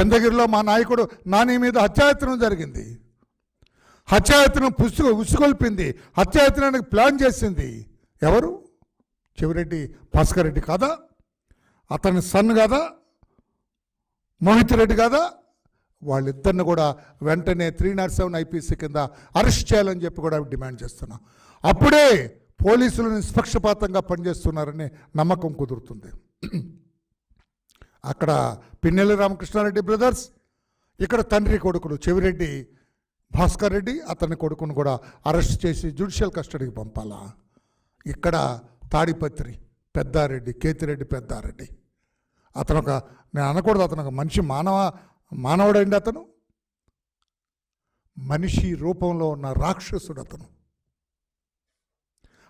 చంద్రగిరిలో మా నాయకుడు నాని మీద హత్యాయత్నం జరిగింది. హత్యాయత్నం పుస్తక ఉసుగొల్పింది. హత్యాయత్నానికి ప్లాన్ చేసింది. ఎవరు? చెవిరెడ్డి భాస్కర్ రెడ్డి కాదా? అతని సన్ కాదా? మోహిత్ రెడ్డి కాదా? వాళ్ళిద్దరిని కూడా వెంటనే త్రీ నాట్ సెవెన్ ఐపీసీ కింద అరెస్ట్ చేయాలని చెప్పి కూడా డిమాండ్ చేస్తున్నాం. అప్పుడే పోలీసులు నిష్పక్షపాతంగా పనిచేస్తున్నారనే నమ్మకం కుదురుతుంది. అక్కడ పిన్నెల్లి రామకృష్ణారెడ్డి బ్రదర్స్ ఇక్కడ తండ్రి కొడుకులు చెవిరెడ్డి భాస్కర్ రెడ్డి అతని కొడుకును కూడా అరెస్ట్ చేసి జ్యుడిషియల్ కస్టడీకి పంపాలా? ఇక్కడ తాడిపత్రి పెద్దారెడ్డి కేతిరెడ్డి పెద్దారెడ్డి. అతను ఒక నేను అనకూడదు అతను ఒక మనిషి మానవ మానవుడండి అతను. మనిషి రూపంలో ఉన్న రాక్షసుడు అతను.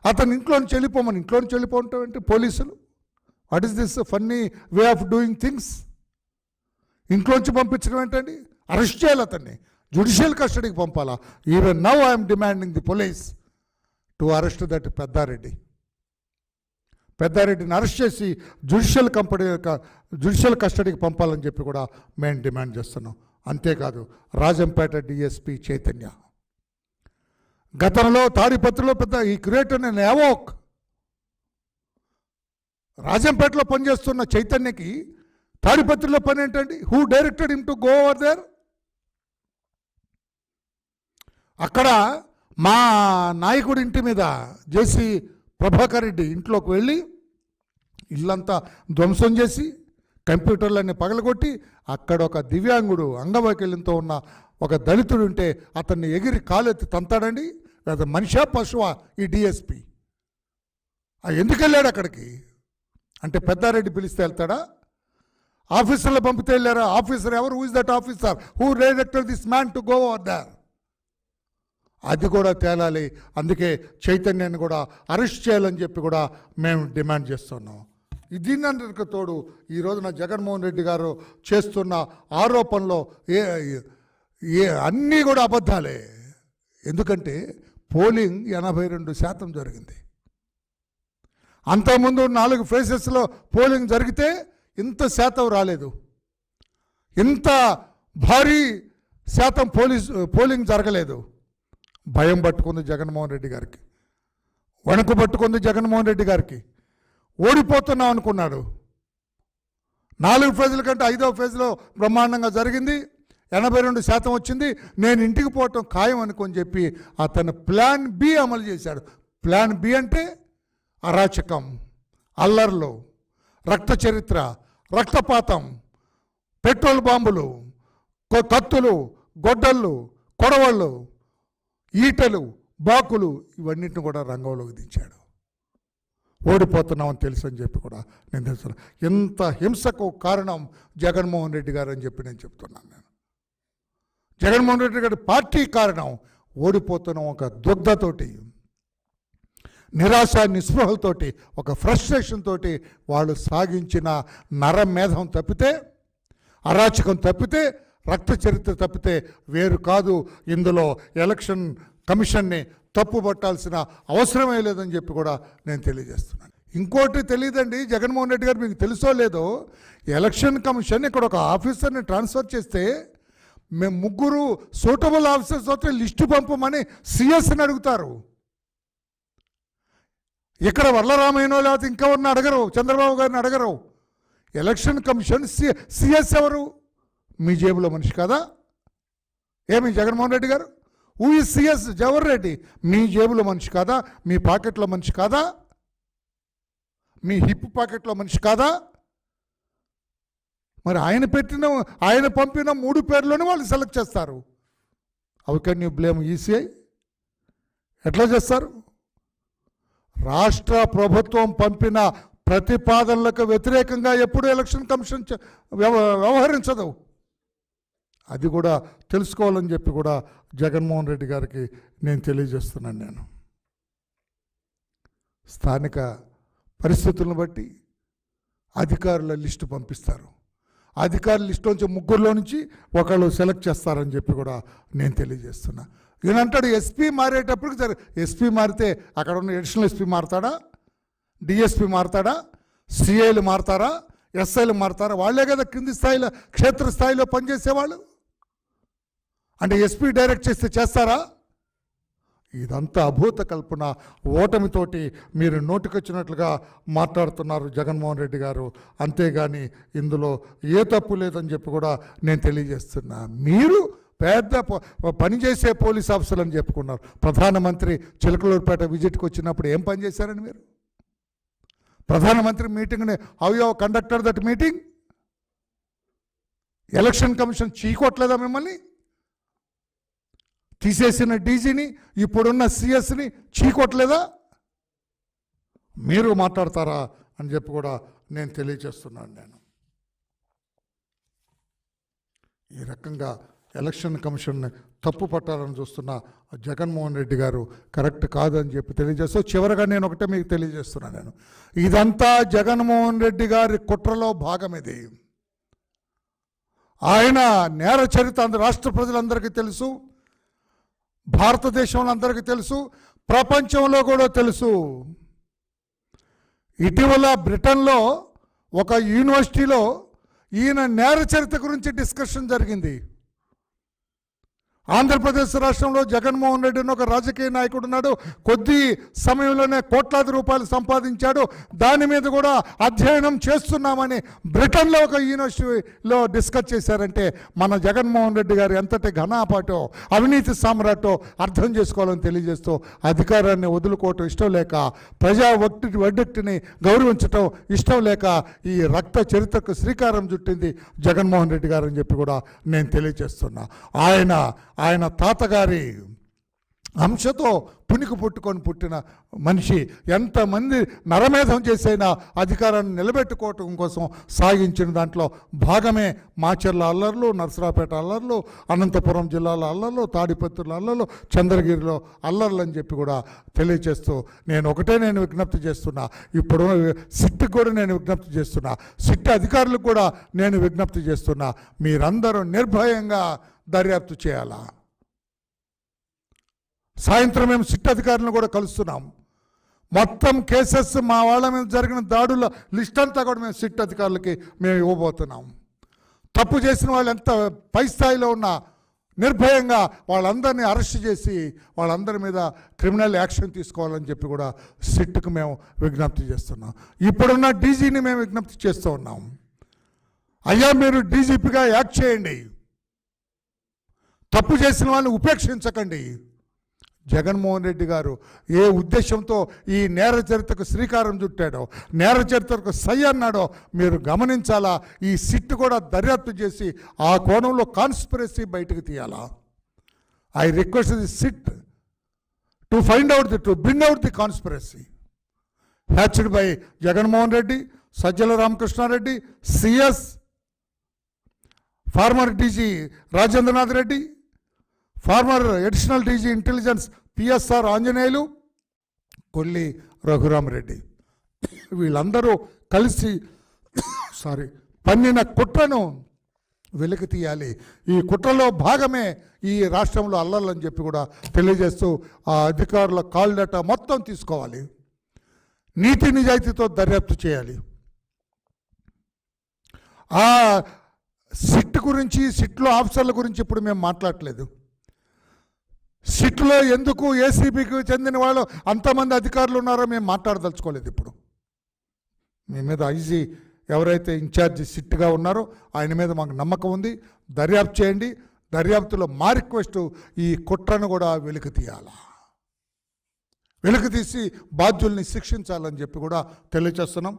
అతను ఇంట్లోని చెల్లిపోమని ఇంట్లోని చెల్లిపోవటం ఏంటి పోలీసులు? What is this funny way of doing things ఇంట్లోంచి పంపించడం ఏంటండి? అరెస్ట్ చేయాలి అతన్ని. జ్యుడిషియల్ కస్టడీకి పంపాలా? Even now I'm demanding the police to arrest that Peddareddy పెద్దారెడ్డిని arrest చేసి జ్యుడిషియల్ కంపెనీ జ్యుడిషియల్ కస్టడీకి పంపాలని చెప్పి కూడా మేము డిమాండ్ చేస్తున్నాం. అంతేకాదు రాజంపేట డిఎస్పి చైతన్య. గతంలో తాడిపత్రిలో పెద్ద ఈ క్రియేటర్ నేను ఏవోక్ రాజంపేటలో పనిచేస్తున్న చైతన్యకి తాడిపత్రిలో పని ఏంటండి? Who directed him to go over there అక్కడ మా నాయకుడి ఇంటి మీద జేసీ ప్రభాకర్ రెడ్డి ఇంట్లోకి వెళ్ళి ఇల్లంతా ధ్వంసం చేసి కంప్యూటర్లన్నీ పగలగొట్టి అక్కడ ఒక దివ్యాంగుడు అంగవైకల్యంతో ఉన్న ఒక దళితుడు ఉంటే అతన్ని ఎగిరి కాలెత్తి తంతాడండి. లేదా మనిషా పశువా ఈ డిఎస్పి. ఎందుకు వెళ్ళాడు అక్కడికి? అంటే పెద్దారెడ్డి పిలిస్తే వెళ్తాడా? ఆఫీసర్లు పంపితే వెళ్ళారా? ఆఫీసర్ ఎవరు? Who is that officer who director this man to go over there అది కూడా తేలాలి. అందుకే చైతన్యాన్ని కూడా అరెస్ట్ చేయాలని చెప్పి కూడా మేము డిమాండ్ చేస్తున్నాం. దీనికి తోడు ఈ రోజున జగన్మోహన్ రెడ్డి గారు చేస్తున్న ఆరోపణలో ఏ ఏ అన్నీ కూడా అబద్ధాలే. ఎందుకంటే పోలింగ్ ఎనభై రెండు శాతం జరిగింది. అంతకుముందు నాలుగు ఫేసెస్లో పోలింగ్ జరిగితే ఇంత శాతం రాలేదు. ఇంత భారీ శాతం పోలీస్ పోలింగ్ జరగలేదు. భయం పట్టుకుంది జగన్మోహన్ రెడ్డి గారికి. వణుకు పట్టుకుంది జగన్మోహన్ రెడ్డి గారికి. ఓడిపోతున్నాం అనుకున్నాడు. నాలుగు ఫేజుల కంటే ఐదవ ఫేజ్లో బ్రహ్మాండంగా జరిగింది. ఎనభై రెండు శాతం వచ్చింది. నేను ఇంటికి పోవటం ఖాయం అనుకొని చెప్పి అతను ప్లాన్ బి అమలు చేశాడు. ప్లాన్ బి అంటే అరాచకం అల్లర్లు రక్త చరిత్ర రక్తపాతం పెట్రోల్ బాంబులు కత్తులు గొడ్డళ్ళు కొడవళ్ళు ఈటలు బాకులు ఇవన్నిటిని కూడా రంగంలోకి దించాడు. ఓడిపోతున్నామని తెలుసు అని చెప్పి కూడా నేను తెలుసు ఎంత హింసకు కారణం జగన్మోహన్ రెడ్డి గారు అని చెప్పి నేను చెప్తున్నాను నేను. జగన్మోహన్ రెడ్డి గారి పార్టీ కారణం ఓడిపోతున్నాం ఒక దుగ్ధతోటి. నిరాశ నిస్పృహలతోటి ఒక ఫ్రస్ట్రేషన్ తోటి వాళ్ళు సాగించిన నరమేధం తప్పితే అరాచకం తప్పితే రక్త చరిత్ర తప్పితే వేరు కాదు. ఇందులో ఎలక్షన్ కమిషన్ని తప్పు పట్టాల్సిన అవసరమే లేదని చెప్పి కూడా నేను తెలియజేస్తున్నాను. ఇంకోటి తెలియదండి జగన్మోహన్ రెడ్డి గారు మీకు తెలుసో లేదో ఎలక్షన్ కమిషన్ ఇక్కడ ఒక ఆఫీసర్ని ట్రాన్స్ఫర్ చేస్తే మేము ముగ్గురు సూటబుల్ ఆఫీసర్స్ వస్తే లిస్టు పంపమని సిఎస్ని అడుగుతారు. ఇక్కడ వరలరామయ్యనో లేకపోతే ఇంకెవరిని అడగరు? చంద్రబాబు గారిని అడగరు. ఎలక్షన్ కమిషన్ సి సిఎస్ ఎవరు? మీ జేబులో మనిషి కాదా? ఏమి Jaganmohan Reddy garu? Who is CS Jawahar Reddy. మీ జేబులో మనిషి కాదా? మీ పాకెట్లో మనిషి కాదా? మీ హిప్ పాకెట్లో మనిషి కాదా? మరి ఆయన పెట్టిన ఆయన పంపిన మూడు పేర్లను వాళ్ళు సెలెక్ట్ చేస్తారు. How can you blame ECI ఎట్లా చేస్తారు? రాష్ట్ర ప్రభుత్వం పంపిన ప్రతిపాదనలకు వ్యతిరేకంగా ఎప్పుడు ఎలక్షన్ కమిషన్ వ్యవ- వ్యవహరించదు. అది కూడా తెలుసుకోవాలని చెప్పి కూడా జగన్మోహన్ రెడ్డి గారికి నేను తెలియజేస్తున్నాను నేను. స్థానిక పరిస్థితులను బట్టి అధికారుల లిస్టు పంపిస్తారు. అధికారుల లిస్టు నుంచి ముగ్గురులో నుంచి ఒకళ్ళు సెలెక్ట్ చేస్తారని చెప్పి కూడా నేను తెలియజేస్తున్నా. ఈయన అంటాడు ఎస్పీ మారేటప్పటికి సరే ఎస్పీ మారితే అక్కడ ఉన్న అడిషనల్ ఎస్పీ మారుతాడా? డిఎస్పీ మారుతాడా? సిఐలు మారుతారా? ఎస్ఐలు మారుతారా? వాళ్ళే కదా కింది స్థాయిలో క్షేత్రస్థాయిలో పనిచేసేవాళ్ళు. అంటే ఎస్పీ డైరెక్ట్ చేస్తే చేస్తారా? ఇదంతా అభూత కల్పన. ఓటమితోటి మీరు నోటికొచ్చినట్లుగా మాట్లాడుతున్నారు జగన్మోహన్ రెడ్డి గారు. అంతేగాని ఇందులో ఏ తప్పు లేదని చెప్పి కూడా నేను తెలియజేస్తున్నా. మీరు పెద్ద ప- పనిచేసే పోలీస్ ఆఫీసర్లు అని చెప్పుకున్నారు. ప్రధానమంత్రి చిలకలూరుపేట విజిట్కి వచ్చినప్పుడు ఏం పనిచేశారని మీరు? ప్రధానమంత్రి మీటింగ్ని how you conductor that meeting? Election commission చీకొట్టలేదా మిమ్మల్ని? తీసేసిన డీజీని ఇప్పుడున్న సిఎస్ని చీకొట్టలేదా? మీరు మాట్లాడతారా అని చెప్పి కూడా నేను తెలియజేస్తున్నాను నేను. ఈ రకంగా ఎలక్షన్ కమిషన్ని తప్పు పట్టాలని చూస్తున్న జగన్మోహన్ రెడ్డి గారు కరెక్ట్ కాదని చెప్పి తెలియజేస్తూ చివరగా నేను ఒకటే మీకు తెలియజేస్తున్నాను నేను. ఇదంతా జగన్మోహన్ రెడ్డి గారి కుట్రలో భాగం ఇది ఆయన నేర చరిత్ర అందరు రాష్ట్ర ప్రజలందరికీ తెలుసు భారతదేశంలో అందరికీ తెలుసు ప్రపంచంలో కూడా తెలుసు. ఇటీవల బ్రిటన్లో ఒక యూనివర్సిటీలో ఈయన నేర చరిత్ర గురించి డిస్కషన్ జరిగింది. ఆంధ్రప్రదేశ్ రాష్ట్రంలో జగన్మోహన్ రెడ్డి అని ఒక రాజకీయ నాయకుడు ఉన్నాడు. కొద్ది సమయంలోనే కోట్లాది రూపాయలు సంపాదించాడు. దాని మీద కూడా అధ్యయనం చేస్తున్నామని బ్రిటన్లో ఒక యూనివర్సిటీలో డిస్కస్ చేశారంటే మన జగన్మోహన్ రెడ్డి గారు ఎంతటి ఘనాపాటో అవినీతి సామ్రాటో అర్థం చేసుకోవాలని తెలియజేస్తూ అధికారాన్ని వదులుకోవటం ఇష్టం లేక ప్రజా వక్తి వడ్డెక్టిని గౌరవించటం ఇష్టం లేక ఈ రక్త చరిత్రకు శ్రీకారం చుట్టింది జగన్మోహన్ రెడ్డి గారు అని చెప్పి కూడా నేను తెలియజేస్తున్నా. ఆయన ఆయన తాతగారి అంశతో పునికి పుట్టుకొని పుట్టిన మనిషి ఎంతమంది నరమేధం చేసైనా అధికారాన్ని నిలబెట్టుకోవటం కోసం సాగించిన దాంట్లో భాగమే మాచర్ల అల్లర్లు నర్సరాపేట అల్లర్లు అనంతపురం జిల్లాల అల్లర్లు తాడిపత్రుల అల్లర్లు చంద్రగిరిలో అల్లర్లు అని చెప్పి కూడా తెలియజేస్తూ నేను ఒకటే నేను విజ్ఞప్తి చేస్తున్నా. ఇప్పుడు సిట్కి కూడా నేను విజ్ఞప్తి చేస్తున్నా. సిట్ అధికారులకు కూడా నేను విజ్ఞప్తి చేస్తున్నా. మీరందరూ నిర్భయంగా దర్యాప్తు చేయాలా? సాయంత్రం మేము సిట్ అధికారులను కూడా కలుస్తున్నాం. మొత్తం కేసెస్ మా వాళ్ళ మీద జరిగిన దాడుల లిస్ట్ అంతా కూడా మేము సిట్ అధికారులకి మేము ఇవ్వబోతున్నాం. తప్పు చేసిన వాళ్ళు ఎంత పై స్థాయిలో ఉన్నా నిర్భయంగా వాళ్ళందరినీ అరెస్ట్ చేసి వాళ్ళందరి మీద క్రిమినల్ యాక్షన్ తీసుకోవాలని చెప్పి కూడా సిట్కు మేము విజ్ఞప్తి చేస్తున్నాం. ఇప్పుడున్న డీజీని మేము విజ్ఞప్తి చేస్తూ ఉన్నాం. అయ్యా మీరు డీజీపీగా యాక్ట్ చేయండి. తప్పు చేసిన వాళ్ళని ఉపేక్షించకండి. జగన్మోహన్ రెడ్డి గారు ఏ ఉద్దేశంతో ఈ నేర చరిత్రకు శ్రీకారం చుట్టాడో నేర చరిత్రకు సై అన్నాడో మీరు గమనించాలా? ఈ సిట్ కూడా దర్యాప్తు చేసి ఆ కోణంలో కాన్స్పిరసీ బయటకు తీయాలా? I request the SIT to find out the to bring out the conspiracy. Hatched by Jaganmohan Reddy Sajjala Ramakrishnareddy CS former DG Rajendranath Reddy former additional DG intelligence PSR Anjaneyulu Kolli Raghuramareddy. వీళ్ళందరూ కలిసి sorry పన్నిన కుట్రను వెలికి తీయాలి. ఈ కుట్రలో భాగమే ఈ రాష్ట్రంలో అల్లర్లని చెప్పి కూడా తెలియజేస్తూ ఆ అధికారుల కాల్ డేటా మొత్తం తీసుకోవాలి. నీతి నిజాయితీతో దర్యాప్తు చేయాలి. ఆ సిట్ గురించి సిట్లో ఆఫీసర్ల గురించి ఇప్పుడు మేము మాట్లాడలేదు సిట్లో ఎందుకు ఏసీబీకి చెందిన వాళ్ళు అంతమంది అధికారులు ఉన్నారో మేము మాట్లాడదలుచుకోలేదు ఇప్పుడు. మీ మీద ఐజీ ఎవరైతే ఇన్ఛార్జి సిట్గా ఉన్నారో ఆయన మీద మాకు నమ్మకం ఉంది. దర్యాప్తు చేయండి. దర్యాప్తులో మా రిక్వెస్ట్ ఈ కుట్రను కూడా వెలికి తీయాలా? వెలికి తీసి బాధ్యుల్ని శిక్షించాలని చెప్పి కూడా తెలియచేస్తున్నాం